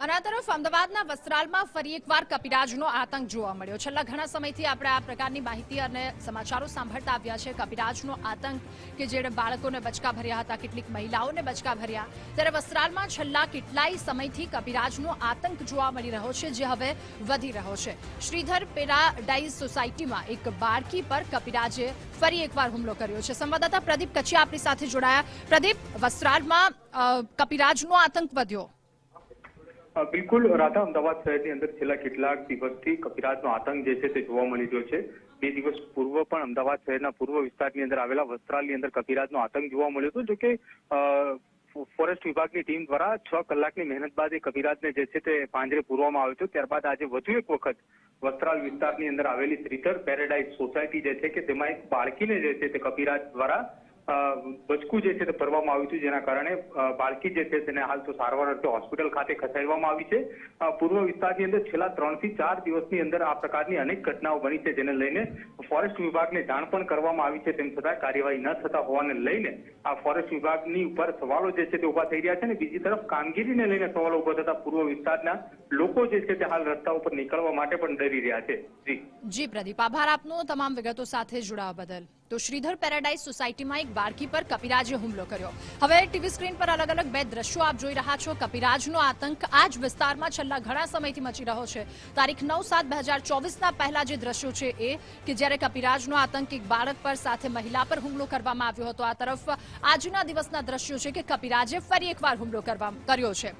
અને તરફ અમદાવાદના વસ્ત્રાલમાં ફરી એકવાર કપિરાજનો આતંક જોવા મળ્યો. છેલ્લા ઘણા સમયથી આપણે આ પ્રકારની માહિતી અને સમાચારો સાંભળતા આવ્યા છે. કપિરાજનો આતંક કે જેણે બાળકોને બચકા ભર્યા હતા, કેટલીક મહિલાઓને બચકા ભર્યા. ત્યારે વસ્ત્રાલમાં છેલ્લા કેટલાય સમયથી કપિરાજનો આતંક જોવા મળી રહ્યો છે, જે હવે વધી રહ્યો છે. શ્રીધર પેરાડાઇઝ સોસાયટીમાં એક બાળકી પર કપિરાજે ફરી એકવાર હુમલો કર્યો છે. સંવાદદાતા પ્રદીપ કચ્છી આપણી સાથે જોડાયા. પ્રદીપ, વસ્ત્રાલમાં કપિરાજનો આતંક વધ્યો. બિલકુલ, રાધા, અમદાવાદ શહેરની અંદર છેલ્લા કેટલાક દિવસથી કપિરાજનો આતંક જે છે તે જોવા મળી રહ્યો છે. બે દિવસ પૂર્વ પણ અમદાવાદ શહેરના પૂર્વ વિસ્તારની અંદર આવેલા વસ્ત્રાલની અંદર કપિરાજનો આતંક જોવા મળ્યો હતો, જોકે ફોરેસ્ટ વિભાગની ટીમ દ્વારા છ કલાકની મહેનત બાદ એ કપિરાજને જે છે તે પાંજરે પૂરવામાં આવ્યો હતો ત્યારબાદ આજે વધુ એક વખત વસ્ત્રાલ વિસ્તારની અંદર આવેલી શ્રીધર પેરેડાઇઝ સોસાયટી જે છે કે તેમાં એક બાળકીને જે છે તે કપિરાજ દ્વારા બચકું જે છે તે ભરવામાં આવ્યું હતું, જેના કારણે બાળકી જે છે તેને હાલ તો સારવાર અર્થે હોસ્પિટલ ખાતે ખસેડવામાં આવી છે. પૂર્વ વિસ્તારની અંદર છેલ્લા ત્રણથી ચાર દિવસની અંદર આ પ્રકારની અનેક ઘટનાઓ બની છે, જેને લઈને ફોરેસ્ટ વિભાગને જાણ પણ કરવામાં આવી છે. તેમ છતાં કાર્યવાહી ન થતા હોવાને લઈને આ ફોરેસ્ટ વિભાગની ઉપર સવાલો જે છે તે ઊભા થઈ રહ્યા છે અને બીજી તરફ કામગીરીને લઈને સવાલો ઊભા થતા પૂર્વ વિસ્તારના લોકો જે છે તે હાલ રસ્તા ઉપર નીકળવા માટે પણ ડરી રહ્યા છે. જી. જી પ્રદીપ, આભાર આપનો તમામ વિગતો સાથે જોડાવા બદલ. તો શ્રીધર પેરાડાઇઝ સોસાયટીમાં એક બાળકી પર કપિરાજે હુમલો કર્યો. હવે ટીવી સ્ક્રીન પર અલગ અલગ બે દ્રશ્યો આપ જોઈ રહ્યા છો. કપિરાજનો આતંક આ જ વિસ્તારમાં છેલ્લા ઘણા સમયથી મચી રહ્યો છે. તારીખ નવ સાત બે હજાર ચોવીસના પહેલા જે દ્રશ્યો છે એ કે જ્યારે કપિરાજનો આતંક એક બાળક પર સાથે મહિલા પર હુમલો કરવામાં આવ્યો હતો. આ તરફ આજના દિવસના દ્રશ્યો છે કે કપિરાજે ફરી એકવાર હુમલો કરવા કર્યો છે.